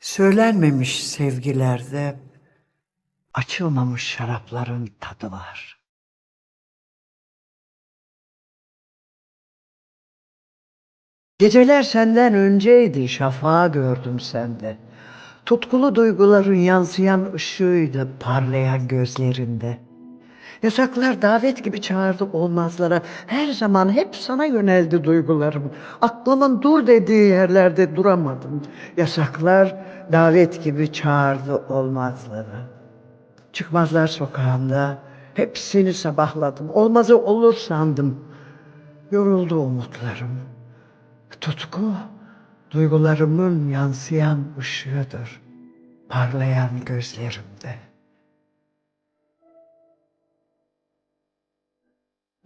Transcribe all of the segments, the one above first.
Söylenmemiş sevgilerde açılmamış şarapların tadı var. Geceler senden önceydi, şafağı gördüm sende. Tutkulu duyguların yansıyan ışığıydı parlayan gözlerinde. Yasaklar davet gibi çağırdı olmazlara. Her zaman hep sana yöneldi duygularım. Aklımın dur dediği yerlerde duramadım. Yasaklar davet gibi çağırdı olmazlara. Çıkmazlar sokağında. Hep seni sabahladım. Olmazı olur sandım. Yoruldu umutlarım. Tutku duygularımın yansıyan ışığıdır. Parlayan gözlerimde.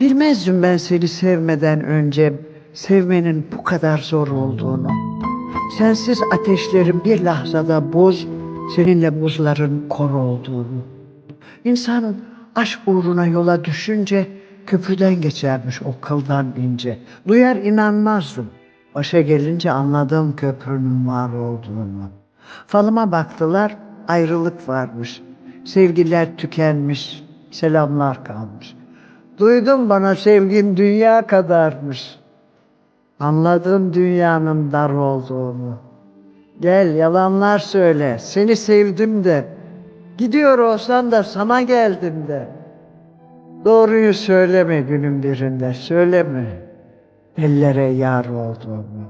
Bilmezdim ben seni sevmeden önce sevmenin bu kadar zor olduğunu. Sensiz ateşlerin bir lahzada buz, seninle buzların kor olduğunu. İnsan aşk uğruna yola düşünce köprüden geçermiş o kıldan ince. Duyar inanmazdım. Başa gelince anladım köprünün var olduğunu. Falıma baktılar, ayrılık varmış. Sevgiler tükenmiş, selamlar kalmış. Duydum bana sevgim dünya kadarmış. Anladım dünyanın dar olduğunu. Gel yalanlar söyle, seni sevdim de. Gidiyor olsan da sana geldim de. Doğruyu söyleme günün birinde, söyleme. Ellere yar olduğunu.